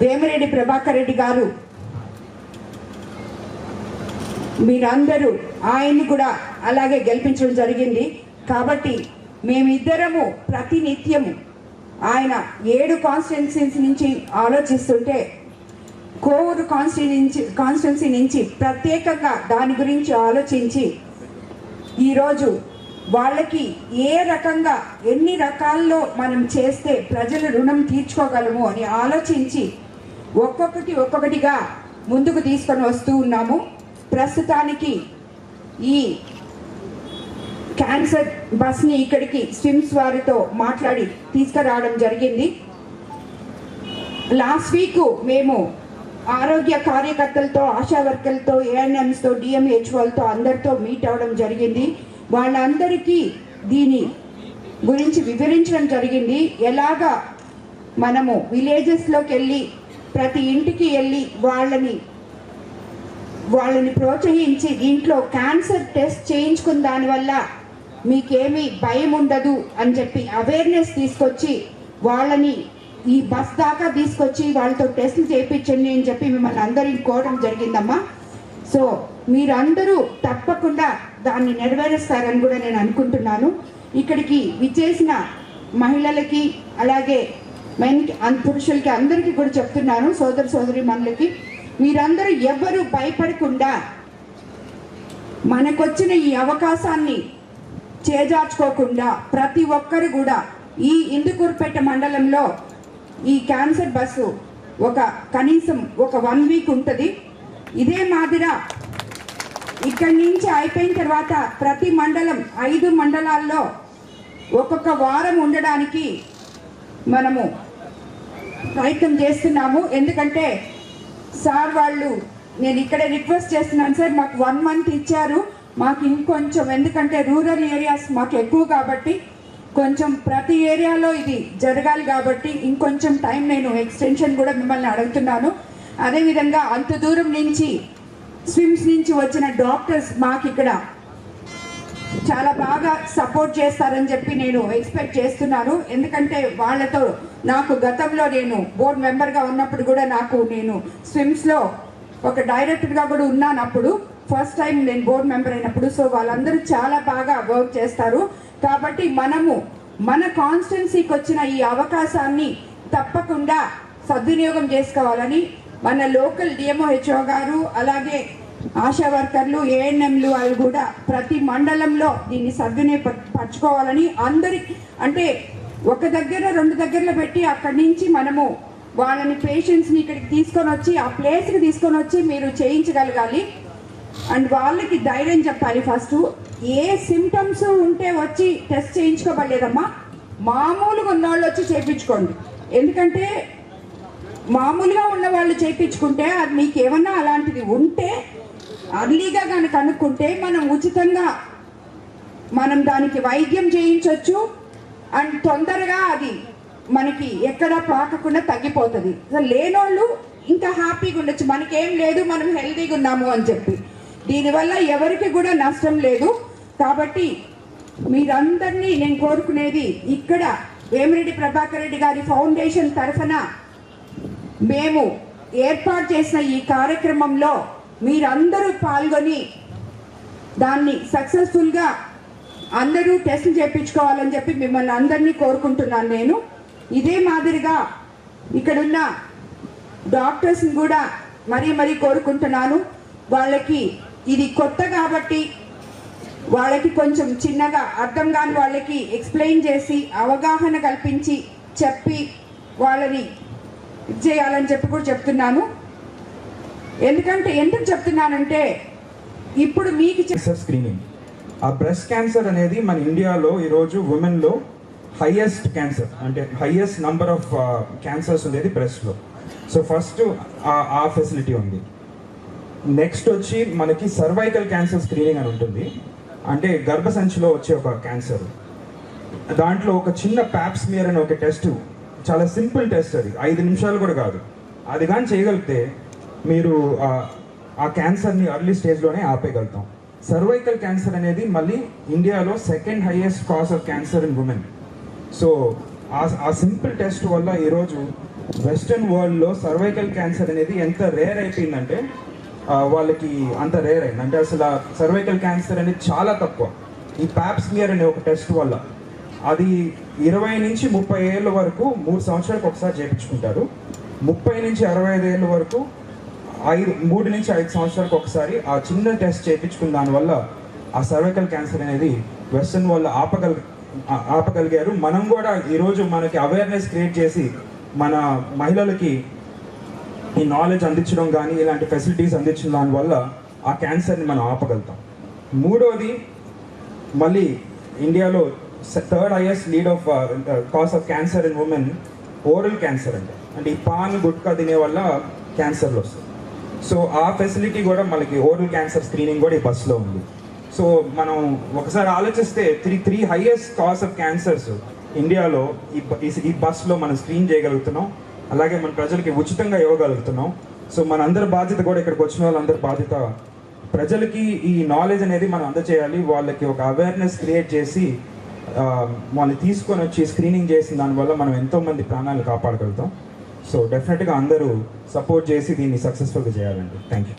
వేమిరెడ్డి ప్రభాకర్ రెడ్డి గారు. మీరందరూ ఆయన్ని కూడా అలాగే గెలిపించడం జరిగింది. కాబట్టి మేమిద్దరము ప్రతినిత్యము ఆయన ఏడు కాన్స్టిట్యున్సీస్ నుంచి ఆలోచిస్తుంటే కోవూరు కాన్స్టిట్యున్సీ కాన్స్టిట్యున్సీ నుంచి ప్రత్యేకంగా దాని గురించి ఆలోచించి ఈరోజు వాళ్ళకి ఏ రకంగా ఎన్ని రకాల్లో మనం చేస్తే ప్రజల రుణం తీర్చుకోగలము అని ఆలోచించి ఒక్కొక్కటి ఒక్కొక్కటిగా ముందుకు తీసుకొని వస్తూ ఉన్నాము. ప్రస్తుతానికి ఈ క్యాన్సర్ బస్ని ఇక్కడికి స్విమ్స్ వారితో మాట్లాడి తీసుకురావడం జరిగింది. లాస్ట్ వీక్ మేము ఆరోగ్య కార్యకర్తలతో ఆశా వర్కర్లతో ఏఎన్ఎంస్తో డిఎంహెచ్ఓలతో అందరితో మీట్ అవ్వడం జరిగింది. వాళ్ళందరికీ దీని గురించి వివరించడం జరిగింది. ఎలాగా మనము విలేజెస్లోకి వెళ్ళి ప్రతి ఇంటికి వెళ్ళి వాళ్ళని వాళ్ళని ప్రోత్సహించి దీంట్లో క్యాన్సర్ టెస్ట్ చేయించుకున్న దానివల్ల మీకేమీ భయం ఉండదు అని చెప్పి అవేర్నెస్ తీసుకొచ్చి వాళ్ళని ఈ బస్ దాకా తీసుకొచ్చి వాళ్ళతో టెస్ట్ చేయించండి అని చెప్పి మిమ్మల్ని అందరిని కోరడం జరిగిందమ్మా. సో మీరందరూ తప్పకుండా దాన్ని నెరవేరుస్తారని కూడా నేను అనుకుంటున్నాను. ఇక్కడికి విచ్చేసిన మహిళలకి అలాగే మెన్ పురుషులకి అందరికీ కూడా చెప్తున్నాను సోదర సోదరి మనులకి. మీరందరూ ఎవరు భయపడకుండా మనకొచ్చిన ఈ అవకాశాన్ని చేజార్చుకోకుండా ప్రతి ఒక్కరు కూడా ఈ ఇందుకూరుపేట మండలంలో ఈ క్యాన్సర్ బస్సు ఒక కనీసం ఒక వన్ వీక్ ఉంటుంది. ఇదే మాదిరా ఇక్కడి నుంచి అయిపోయిన తర్వాత ప్రతి మండలం ఐదు మండలాల్లో ఒక్కొక్క వారం ఉండడానికి మనము ప్రయత్నం చేస్తున్నాము. ఎందుకంటే సార్ వాళ్ళు నేను ఇక్కడే రిక్వెస్ట్ చేస్తున్నాను సార్ మాకు వన్ మంత్ ఇచ్చారు. మాకు ఇంకొంచెం ఎందుకంటే రూరల్ ఏరియాస్ మాకు ఎక్కువ కాబట్టి కొంచెం ప్రతి ఏరియాలో ఇది జరగాలి కాబట్టి ఇంకొంచెం టైం నేను ఎక్స్టెన్షన్ కూడా మిమ్మల్ని అడుగుతున్నాను. అదేవిధంగా అంత దూరం నుంచి స్విమ్స్ నుంచి వచ్చిన డాక్టర్స్ మాకు ఇక్కడ చాలా బాగా సపోర్ట్ చేస్తారని చెప్పి నేను ఎక్స్పెక్ట్ చేస్తున్నాను. ఎందుకంటే వాళ్ళతో నాకు గతంలో నేను బోర్డు మెంబర్గా ఉన్నప్పుడు కూడా నాకు నేను స్విమ్స్లో ఒక డైరెక్టర్గా కూడా ఉన్నాను అప్పుడు. ఫస్ట్ టైం నేను బోర్డు మెంబర్ అయినప్పుడు. సో వాళ్ళందరూ చాలా బాగా వర్క్ చేస్తారు. కాబట్టి మనము మన కాన్స్టిట్యున్సీకి వచ్చిన ఈ అవకాశాన్ని తప్పకుండా సద్వినియోగం చేసుకోవాలని మన లోకల్ డిఎంఓహెచ్ఓ గారు అలాగే ఆశా వర్కర్లు ఏఎన్ఎంలు వాళ్ళు కూడా ప్రతి మండలంలో దీన్ని సద్వినియోగపరచుకోవాలని అందరి అంటే ఒక దగ్గర రెండు దగ్గరలో పెట్టి అక్కడి నుంచి మనము వాళ్ళని పేషెంట్స్ని ఇక్కడికి తీసుకొని వచ్చి ఆ ప్లేస్కి తీసుకొని వచ్చి మీరు చేయించగలగాలి. అండ్ వాళ్ళకి ధైర్యం చెప్పాలి ఫస్ట్. ఏ సిమ్టమ్స్ ఉంటే వచ్చి టెస్ట్ చేయించుకోబడలేదమ్మా. మామూలుగా ఉన్నవాళ్ళు వచ్చి చేయించుకోండి. ఎందుకంటే మామూలుగా ఉన్న వాళ్ళు చేయించుకుంటే అది మీకు ఏమన్నా అలాంటిది ఉంటే అర్లీగా కనుక కనుక్కుంటే మనం ఉచితంగా మనం దానికి వైద్యం చేయించవచ్చు అండ్ తొందరగా అది మనకి ఎక్కడ పాకకుండా తగ్గిపోతుంది. లేనోళ్ళు ఇంకా హ్యాపీగా ఉండొచ్చు. మనకేం లేదు మనం హెల్తీగా ఉన్నాము అని చెప్పి. దీనివల్ల ఎవరికి కూడా నష్టం లేదు. కాబట్టి మీరందరినీ నేను కోరుకునేది ఇక్కడ వేమిరెడ్డి ప్రభాకర్ రెడ్డి గారి ఫౌండేషన్ తరఫున మేము ఏర్పాటు చేసిన ఈ కార్యక్రమంలో మీరందరూ పాల్గొని దాన్ని సక్సెస్ఫుల్గా అందరూ టెస్ట్ చేయించుకోవాలని చెప్పి మిమ్మల్ని అందరినీ కోరుకుంటున్నాను నేను. ఇదే మాదిరిగా ఇక్కడున్న డాక్టర్స్ని కూడా మరీ మరీ కోరుకుంటున్నాను. వాళ్ళకి ఇది కొత్త కాబట్టి వాళ్ళకి కొంచెం చిన్నగా అర్థం కాని వాళ్ళకి ఎక్స్ప్లెయిన్ చేసి అవగాహన కల్పించి చెప్పి వాళ్ళని ఇది చేయాలని చెప్పి కూడా చెప్తున్నాను. ఎందుకంటే ఎందుకు చెప్తున్నానంటే ఇప్పుడు మీకు స్క్రీనింగ్ ఆ బ్రెస్ట్ క్యాన్సర్ అనేది మన ఇండియాలో ఈరోజు ఉమెన్లో హైయెస్ట్ క్యాన్సర్ అంటే హైయెస్ట్ నంబర్ ఆఫ్ క్యాన్సర్స్ ఉండేది బ్రెస్ట్లో సో ఫస్ట్ ఆ ఫెసిలిటీ ఉంది. నెక్స్ట్ వచ్చి మనకి సర్వైకల్ క్యాన్సర్ స్క్రీనింగ్ అని ఉంటుంది. అంటే గర్భసంచిలో వచ్చే ఒక క్యాన్సర్ దాంట్లో ఒక చిన్న ప్యాప్స్మియర్ అనే ఒక టెస్ట్ చాలా సింపుల్ టెస్ట్ అది. ఐదు నిమిషాలు కూడా కాదు. అది కానీ చేయగలిగితే మీరు ఆ- క్యాన్సర్ని అర్లీ స్టేజ్లోనే ఆపేయగలుగుతాం. సర్వైకల్ క్యాన్సర్ అనేది మళ్ళీ ఇండియాలో second highest cause of cancer in women so ఆ సింపుల్ టెస్ట్ వల్ల ఈరోజు వెస్ట్రన్ వరల్డ్లో సర్వైకల్ క్యాన్సర్ అనేది ఎంత రేర్ అయిపోయిందంటే వాళ్ళకి అంత రేర్ అయింది. అంటే అసలు సర్వైకల్ క్యాన్సర్ అనేది చాలా తక్కువ. ఈ ప్యాప్స్మియర్ అనే ఒక టెస్ట్ వల్ల. అది ఇరవై నుంచి ముప్పై ఏళ్ళ వరకు మూడు సంవత్సరాలకు ఒకసారి చేయించుకుంటారు ముప్పై నుంచి అరవై ఐదు ఏళ్ళ వరకు ఐదు మూడు నుంచి ఐదు సంవత్సరాలకు ఒకసారి ఆ చిన్న టెస్ట్ చేయించుకున్న దానివల్ల ఆ సర్వైకల్ క్యాన్సర్ అనేది వెస్టర్న్ వల్ల ఆపగల ఆపగలిగారు. మనం కూడా ఈరోజు మనకి అవేర్నెస్ క్రియేట్ చేసి మన మహిళలకి ఈ నాలెడ్జ్ అందించడం కానీ ఇలాంటి ఫెసిలిటీస్ అందించడం దానివల్ల ఆ క్యాన్సర్ని మనం ఆపగలుగుతాం. మూడోది మళ్ళీ ఇండియాలో third highest lead of cause of cancer in women oral cancer అంటే అంటే ఈ పాన్ గుట్కా తినే వల్ల క్యాన్సర్లు వస్తుంది సో ఆ ఫెసిలిటీ కూడా మనకి ఓరల్ క్యాన్సర్ స్క్రీనింగ్ కూడా ఈ బస్సులో ఉంది. సో మనం ఒకసారి ఆలోచిస్తే three three highest cause of cancers ఇండియాలో ఈ ఈ- బస్సులో మనం స్క్రీన్ చేయగలుగుతున్నాం. అలాగే మన ప్రజలకి ఉచితంగా ఇవ్వగలుగుతున్నాం. సో మన అందరి బాధ్యత కూడా ఇక్కడికి వచ్చిన వాళ్ళందరి బాధ్యత ప్రజలకి ఈ నాలెడ్జ్ అనేది మనం అందచేయాలి. వాళ్ళకి ఒక అవేర్నెస్ క్రియేట్ చేసి వాళ్ళని తీసుకొని వచ్చి స్క్రీనింగ్ చేసిన దానివల్ల మనం ఎంతోమంది ప్రాణాలు కాపాడగలుగుతాం. సో డెఫినెట్గా అందరూ సపోర్ట్ చేసి దీన్ని సక్సెస్ఫుల్గా చేయాలండి. Thank you